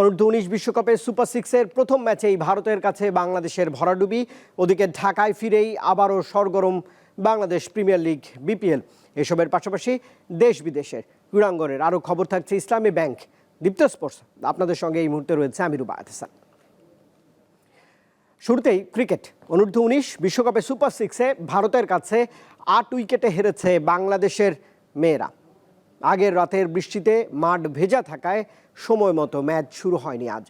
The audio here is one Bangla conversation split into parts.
অনূর্ধ্ব উনিশ বিশ্বকাপের সুপার সিক্সের প্রথম ম্যাচেই ভারতের কাছে বাংলাদেশের ভরাডুবি, ওদিকে ঢাকায় ফিরেই আবারও সরগরম বাংলাদেশ প্রিমিয়ার লিগ, বিপিএল। এসবের পাশাপাশি দেশ বিদেশের ক্রীড়াঙ্গনের আরও খবর থাকছে ইসলামী ব্যাংক। দীপ্ত স্পোর্টস, আপনাদের সঙ্গে এই মুহূর্তে রয়েছে আমিরু বায়াত শুরুতেই ক্রিকেট। অনূর্ধ্ব উনিশ বিশ্বকাপে সুপার সিক্সে ভারতের কাছে আট উইকেটে হেরেছে বাংলাদেশের মেয়েরা। আগের রাতের বৃষ্টিতে মাঠ ভেজা থাকায় সময় মতো ম্যাচ শুরু হয়নি আজ।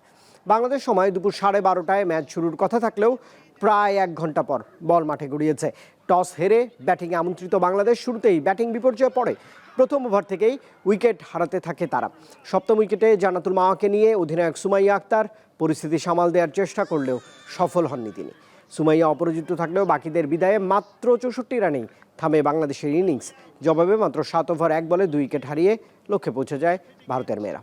বাংলাদেশ সময় দুপুর সাড়ে বারোটায় ম্যাচ শুরুর কথা থাকলেও প্রায় এক ঘণ্টা পর বল মাঠে গড়িয়েছে। টস হেরে ব্যাটিংয়ে আমন্ত্রিত বাংলাদেশ শুরুতেই ব্যাটিং বিপর্যয়ে পড়ে। প্রথম ওভার থেকেই উইকেট হারাতে থাকে তারা। সপ্তম উইকেটে জানাতুল মাওয়াকে নিয়ে অধিনায়ক সুমাইয়া আক্তার পরিস্থিতি সামাল দেওয়ার চেষ্টা করলেও সফল হননি তিনি। সুমাইয়া অপরাজিত থাকলেও বাকিদের বিদায়ে মাত্র চৌষট্টি রানেই থামে বাংলাদেশের ইনিংস। জবাবে মাত্র সাত ওভার, এক বলে দুই উইকেট হারিয়ে লক্ষ্যে পৌঁছে যায় ভারতের মেয়েরা।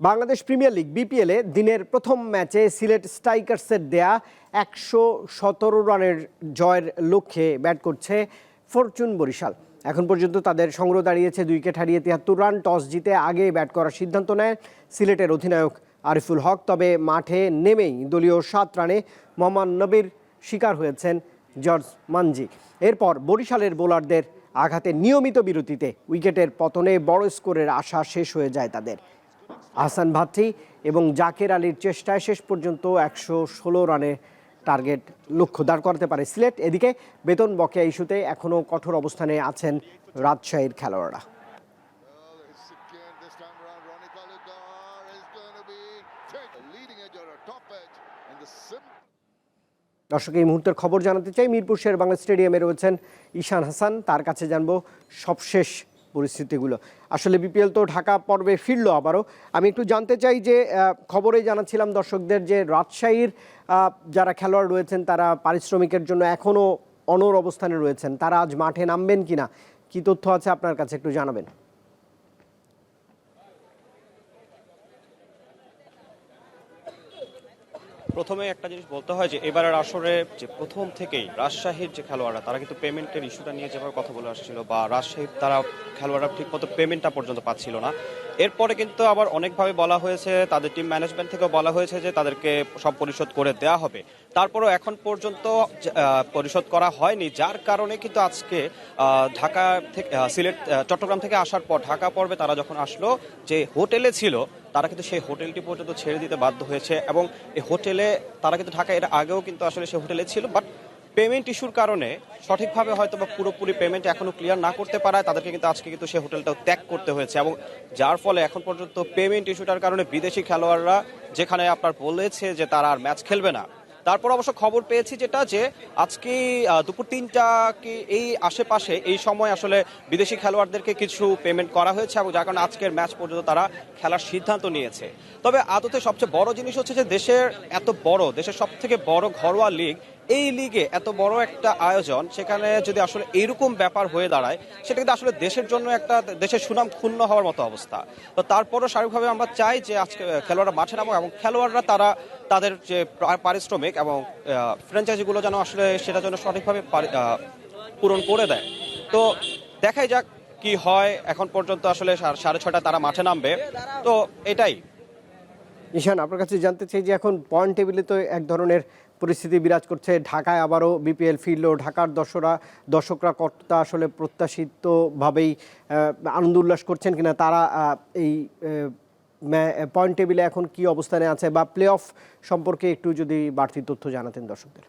বাংলাদেশ প্রিমিয়ার লিগ, বিপিএলে দিনের প্রথম ম্যাচে সিলেট স্ট্রাইকার্সের দেয়া একশো সতেরো রানের জয়ের লক্ষ্যে ব্যাট করছে ফরচুন বরিশাল। এখন পর্যন্ত তাদের সংগ্রহ দাঁড়িয়েছে দুই উইকেট হারিয়ে তিয়াত্তর রান, টস জিতে আগে ব্যাট করার সিদ্ধান্ত নেয় সিলেটের অধিনায়ক আরিফুল হক তবে মাঠে নেমেই দলীয় সাত রানে মোহাম্মদ নবীর শিকার হয়েছেন জর্জ মানজি। এরপর বরিশালের বোলারদের আঘাতে নিয়মিত বিরতিতে উইকেটের পতনে বড় স্কোরের আশা শেষ হয়ে যায় তাদের। আহসান ভাত্রি এবং জাকের আলীর চেষ্টায় শেষ পর্যন্ত একশো ষোলো রানে টার্গেট লক্ষ্য দাঁড় করাতে পারে সিলেট। এদিকে বেতন বকেয়া ইস্যুতে এখনও কঠোর অবস্থানে আছেন রাজশাহীর খেলোয়াড়রা। দর্শক, এই মুহূর্তের খবর জানাতে চাই, মিরপুর শের বাংলা স্টেডিয়ামে রয়েছেন ঈশান হাসান। তার কাছে জানব সবশেষ পরিস্থিতিগুলো। আসলে বিপিএল তো ঢাকা পর্বে ফিরলো আবারও। আমি একটু জানতে চাই যে খবরে জানাচ্ছিলাম দর্শকদের যে রাজশাহীর যারা খেলোয়াড় রয়েছেন, তারা পারিশ্রমিকের জন্য এখনও অনর অবস্থানে রয়েছেন। তারা আজ মাঠে নামবেন কিনা? কি তথ্য আছে আপনার কাছে? একটু জানাবেন। প্রথমে একটা জিনিস বলতে হয় যে, এবারের আসরে যে প্রথম থেকেই রাজশাহীর যে খেলোয়াড়রা, তারা কিন্তু পেমেন্টের ইস্যুটা নিয়ে যেভাবে কথা বলে আসছিল বা রাজশাহীর তারা খেলোয়াড়রা ঠিক মতো পেমেন্টটা পর্যন্ত পাচ্ছিল না। এরপরে কিন্তু আবার অনেকভাবে বলা হয়েছে, তাদের টিম ম্যানেজমেন্ট থেকেও বলা হয়েছে যে, তাদেরকে সব পরিশোধ করে দেওয়া হবে। তারপরেও এখন পর্যন্ত পরিশোধ করা হয়নি, যার কারণে কিন্তু আজকে ঢাকা থেকে সিলেট চট্টগ্রাম থেকে আসার পর ঢাকা পর্বে তারা যখন আসলো, যে হোটেলে ছিল তারা কিন্তু সেই হোটেলটি পর্যন্ত ছেড়ে দিতে বাধ্য হয়েছে এবং এই হোটেলে, তারা কিন্তু ঢাকা এর আগেও কিন্তু আসলে সেই হোটেলে ছিল বাট পেমেন্ট ইস্যুর কারণে সঠিকভাবে হয়তো বা পুরোপুরি পেমেন্ট এখনও ক্লিয়ার না করতে পারায়, তাদেরকে কিন্তু আজকে কিন্তু সেই হোটেলটাও ত্যাগ করতে হয়েছে এবং যার ফলে এখন পর্যন্ত পেমেন্ট ইস্যুটার কারণে বিদেশি খেলোয়াড়রা, যেখানে আপনার বলেছে যে তারা আর ম্যাচ খেলবে না তারপর অবশ্য খবর পেয়েছি যেটা যে আজকে দুপুর তিনটা কি এই আশেপাশে এই সময় আসলে বিদেশি খেলোয়াড়দেরকে কিছু পেমেন্ট করা হয়েছে এবং যার কারণে আজকের ম্যাচ পর্যন্ত তারা খেলার সিদ্ধান্ত নিয়েছে। তবে আদতে সবচেয়ে বড় জিনিস হচ্ছে যে দেশের এত বড়, দেশের সব থেকে বড় ঘরোয়া লিগ এই লিগে এত বড় একটা আয়োজন, সেখানে যদি আসলে এইরকম ব্যাপার হয়ে দাঁড়ায়, সেটা কিন্তু আসলে দেশের জন্য একটা, দেশের সুনাম ক্ষুণ্ণ হওয়ার মতো অবস্থা। তো তারপরও স্বাভাবিকভাবে আমরা চাই যে আজকে খেলোয়াড়রা মাঠে নামুক এবং খেলোয়াড়রা তারা তাদের যে পারিশ্রমিক এবং ফ্র্যাঞ্চাইজিগুলো যেন আসলে সেটা যেন সঠিকভাবে পূরণ করে দেয়। তো দেখাই যাক কি হয়। এখন পর্যন্ত আসলে সাড়ে ছটা তারা মাঠে নামবে। তো এটাই। ঈশান, আপনার কাছে জানতে চাই যে এখন পয়েন্ট টেবিলে তো এক ধরনের পরিস্থিতি বিরাজ করছে। ঢাকায় আবারও বিপিএল ফিরলো। ঢাকার দর্শকরা দর্শকরা কতটা আসলে প্রত্যাশিতভাবেই আনন্দ উল্লাস করছেন কিনা তারা এই পয়েন্ট টেবিলে এখন কি অবস্থানে আছে বা প্লে অফ সম্পর্কে একটু যদি বাড়তি তথ্য জানাতেন দর্শকদের।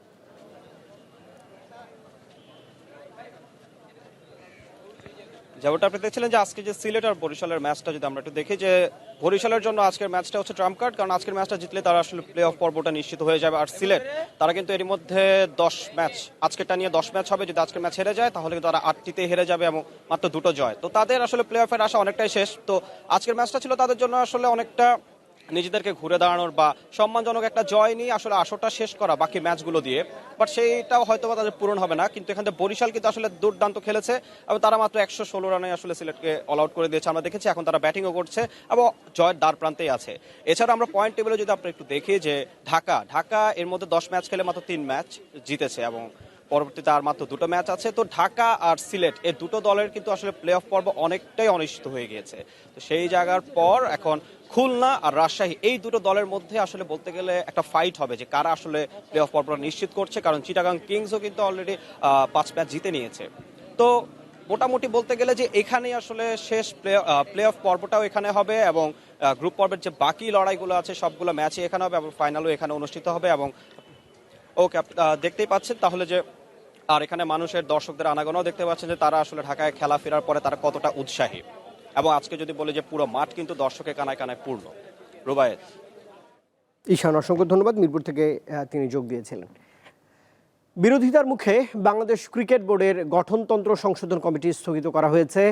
যেমনটা আপনি দেখছিলেন যে আজকে যে সিলেট আর বরিশালের ম্যাচটা, যদি আমরা একটু দেখি যে বরিশালের জন্য আজকের ম্যাচটা হচ্ছে ট্রাম্প কার্ড, কারণ আজকের ম্যাচটা জিতলে তারা আসলে প্লে অফ পর্বটা নিশ্চিত হয়ে যাবে। আর সিলেট, তারা কিন্তু এর মধ্যে দশ ম্যাচ, আজকেরটা নিয়ে দশ ম্যাচ হবে। যদি আজকের ম্যাচ হেরে যায়, তাহলে কিন্তু তারা আটটিতে হেরে যাবে এবং মাত্র দুটো জয়। তো তাদের আসলে প্লে অফের আশা অনেকটাই শেষ। তো আজকের ম্যাচটা ছিল তাদের জন্য আসলে অনেকটা নিজেদেরকে ঘুরে দাঁড়ানোর বা সম্মানজনক একটা জয় নিয়ে আসলে আসরটা শেষ করা বাকি ম্যাচগুলো দিয়ে। বাট সেইটাও হয়তো বা তাদের পূরণ হবে না, কিন্তু এখানে বরিশাল কিন্তু আসলে দুর্দান্ত খেলেছে এবং তারা মাত্র একশো ষোলো রানে আসলে সিলেটকে অল আউট করে দিয়েছে। আমরা দেখেছি এখন তারা ব্যাটিংও করছে এবং জয়ের দ্বার প্রান্তেই আছে। এছাড়া আমরা পয়েন্ট টেবিলে যদি আমরা একটু দেখি যে ঢাকা ঢাকা এর মধ্যে দশ ম্যাচ খেলে মাত্র তিন ম্যাচ জিতেছে এবং পরবর্তীতে আর মাত্র দুটো ম্যাচ আছে। তো ঢাকা আর সিলেট, এই দুটো দলের কিন্তু আসলে প্লে অফ পর্ব অনেকটাই অনিশ্চিত হয়ে গিয়েছে। তো সেই জায়গার পর এখন খুলনা আর রাজশাহী, এই দুটো দলের মধ্যে আসলে বলতে গেলে একটা ফাইট হবে যে কারা আসলে প্লে অফ পর্বটা নিশ্চিত করছে। কারণ চিটাগাং কিংসও কিন্তু অলরেডি পাঁচ ম্যাচ জিতে নিয়েছে। তো মোটামুটি বলতে গেলে যে এখানেই আসলে শেষ প্লে প্লে অফ পর্বটাও এখানে হবে এবং গ্রুপ পর্বের যে বাকি লড়াইগুলো আছে সবগুলো ম্যাচই এখানে হবে এবং ফাইনালও এখানে অনুষ্ঠিত হবে এবং ওকে দেখতেই পাচ্ছেন তাহলে যে, আর এখানে মানুষের দর্শকদের আনাগোনাও দেখতে পাচ্ছেন যে তারা আসলে ঢাকায় খেলা ফেরার পরে তারা কতটা উৎসাহী। এবং আজকে যদি বলি যে পুরো মাঠ কিন্তু দর্শকের কানায় কানায় পূর্ণ। রুবায়েত। ঈশান, অসংখ্য ধন্যবাদ। মিরপুর থেকে তিনি যোগ দিয়েছিলেন। বিরোধিতার মুখে বাংলাদেশ ক্রিকেট বোর্ডের গঠনতন্ত্র সংশোধন কমিটি স্থগিত করা হয়েছে।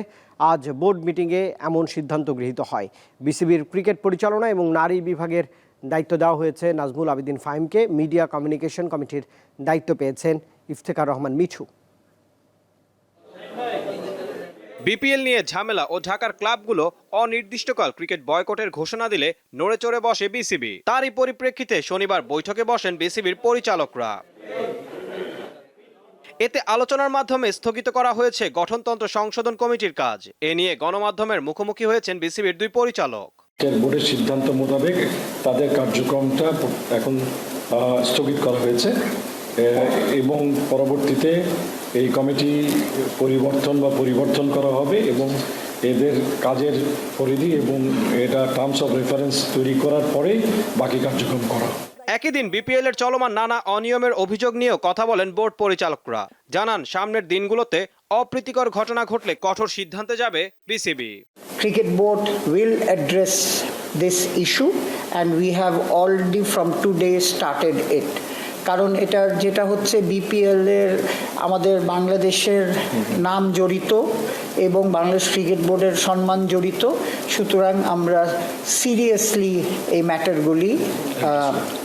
আজ বোর্ড মিটিংয়ে এমন সিদ্ধান্ত গৃহীত হয়। বিসিবির ক্রিকেট পরিচালনা এবং নারী বিভাগের দায়িত্ব দেওয়া হয়েছে নাজমুল আবেদিন ফাহিমকে। মিডিয়া কমিউনিকেশন কমিটির দায়িত্ব পেয়েছেন ইফতেখার রহমান মিঠু। বিপিএল নিয়ে ঝামেলা ও ঢাকার ক্লাবগুলো অনির্দিষ্টকাল ক্রিকেট বয়কটের ঘোষণা দিলে নড়ে চড়ে বসে বিসিবি। তারই পরিপ্রেক্ষিতে শনিবার বৈঠকে বসেন বিসিবির পরিচালকরা। এতে আলোচনার মাধ্যমে স্থগিত করা হয়েছে গঠনতন্ত্র সংশোধন কমিটির কাজ। এ নিয়ে গণমাধ্যমের মুখোমুখি হয়েছেন বিসিবির দুই পরিচালক। বোর্ডের সিদ্ধান্ত মোতাবেক তাদের কার্যক্রমটা এখন স্থগিত করা হয়েছে। এবং পরবর্তীতে এই কমিটি পরিবর্তন বা পরিবর্তন করা হবে এবং এদের কাজের পরিধি এবং এটা টার্মস অফ রেফারেন্স তৈরি করার পরেই বাকি কার্যক্রম করা। একই দিন বিপিএল এর চলমান নানা অনিয়মের অভিযোগ নিয়েও কথা বলেন বোর্ড পরিচালকরা। জানান, সামনের দিনগুলোতে অপ্রীতিকর ঘটনা ঘটলে কঠোর সিদ্ধান্তে যাবে BCB. Cricket board will address this issue and we have already from today started it কারণ এটা যেটা হচ্ছে বিপিএলের আমাদের বাংলাদেশের নাম জড়িত। এবং বাংলাদেশ ক্রিকেট বোর্ডের সম্মান জড়িত। সুতরাং আমরা সিরিয়াসলি এই ম্যাটারগুলি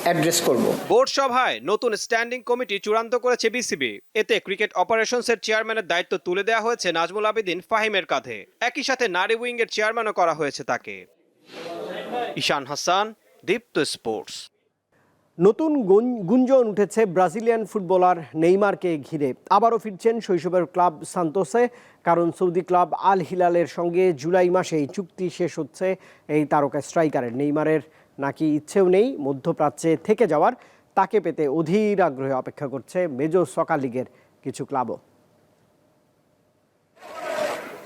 অ্যাড্রেস করব। বোর্ড সভায় নতুন স্ট্যান্ডিং কমিটি চূড়ান্ত করেছে বিসিবি। এতে ক্রিকেট অপারেশনসের চেয়ারম্যানের দায়িত্ব তুলে দেওয়া হয়েছে নাজমুল আবেদিন ফাহিমের কাঁধে। একই সাথে নারী উইং এর চেয়ারম্যানও করা হয়েছে তাকে। ঈশান হাসান, দীপ্ত স্পোর্টস। নতুন গুঞ্জন উঠেছে ব্রাজিলিয়ান ফুটবলার নেইমারকে ঘিরে। আবারও ফিরছেন শৈশবের ক্লাব সান্তোসে, কারণ সৌদি ক্লাব আল হিলালের সঙ্গে জুলাই মাসেই চুক্তি শেষ হচ্ছে এই তারকা স্ট্রাইকারের। নেইমারের নাকি ইচ্ছেও নেই মধ্যপ্রাচ্যে থেকে যাওয়ার, তাকে পেতে অধীর আগ্রহে অপেক্ষা করছে মেজর সকার লিগের কিছু ক্লাবও।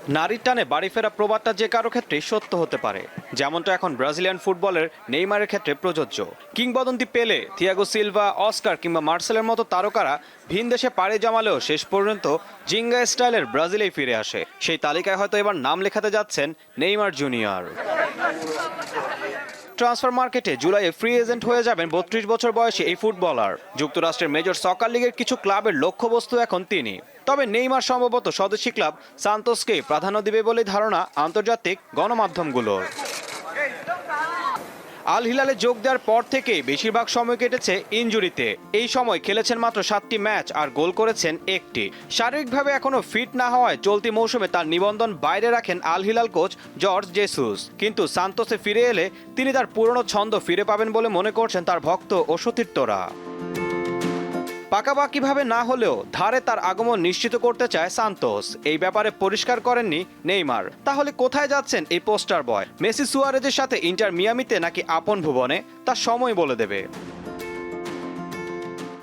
নারীর টানে বাড়ি ফেরা প্রবাদটা যে কারও ক্ষেত্রে সত্য হতে পারে। যেমনটা এখন ব্রাজিলিয়ান ফুটবলের নেইমারের ক্ষেত্রে প্রযোজ্য। কিংবদন্তি পেলে, থিয়াগো সিলভা, অস্কার কিংবা মার্সেলের মতো তারকারা ভিন দেশে পাড়ি জমালেও শেষ পর্যন্ত জিঙ্গা স্টাইলের ব্রাজিলেই ফিরে আসে। সেই তালিকায় হয়তো এবার নাম লেখাতে যাচ্ছেন নেইমার জুনিয়র। ট্রান্সফার মার্কেটে জুলাইয়ে ফ্রি এজেন্ট হয়ে যাবেন বত্রিশ বছর বয়সে এই ফুটবলার। যুক্তরাষ্ট্রের মেজর সকার লীগের কিছু ক্লাবের লক্ষ্যবস্তু এখন তিনি। তবে নেইমার সম্ভবত স্বদেশী ক্লাব সান্তোসকে প্রাধান্য দেবে বলে ধারণা আন্তর্জাতিক গণমাধ্যমগুলোর। আল হিলালে যোগ দেওয়ার পর থেকে বেশিরভাগ সময় কেটেছে ইঞ্জুরিতে এই সময় খেলেছেন মাত্র সাতটি ম্যাচ আর গোল করেছেন একটি। শারীরিকভাবে এখনও ফিট না হওয়ায় চলতি মৌসুমে তার নিবন্ধন বাইরে রাখেন Al Hilal coach Jorge Jesus. কিন্তু সান্তোসে ফিরে এলে তিনি তার পুরনো ছন্দ ফিরে পাবেন বলে মনে করছেন তার ভক্ত ও সতীর্থরা। পাকাপাকিভাবে না হলেও ধারে তার আগমন নিশ্চিত করতে চায় সান্তোস। এই ব্যাপারে পরিষ্কার করেননি নেইমার। তাহলে কোথায় যাচ্ছেন এই পোস্টার বয়? মেসি সুয়ারেজের সাথে ইন্টার মিয়ামিতে নাকি আপন ভুবনে? তা সময় বলে দেবে।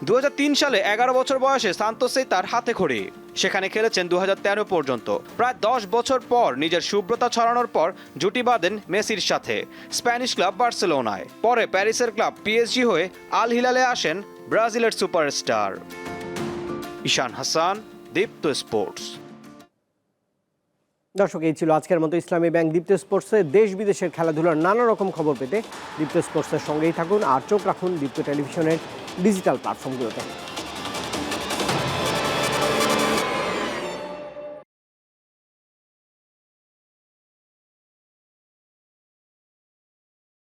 দু হাজার তিন সালে এগারো বছর বয়সে সান্তোসেই তার হাতে খড়ি। সেখানে খেলেছেন দু হাজার তেরো পর্যন্ত। প্রায় দশ বছর পর নিজের শুভ্রতা ছড়ানোর পর জুটি বাঁধেন মেসির সাথে। স্প্যানিশ ক্লাব বার্সেলোনায়। পরে প্যারিসের ক্লাব পিএসজি হয়ে আল হিলালে আসেন ব্রাজিলের সুপারস্টার। ঈশান হাসান, দীপ্ত স্পোর্টস। দর্শক, এই ছিল আজকের মতো ইসলামী ব্যাংক দীপ্ত স্পোর্টসে দেশ বিদেশের খেলাধুলার নানা রকম খবর পেতে দীপ্ত স্পোর্টসের সঙ্গেই থাকুন আর চোখ রাখুন দীপ্ত টেলিভিশনের ডিজিটাল প্ল্যাটফর্মগুলোতে।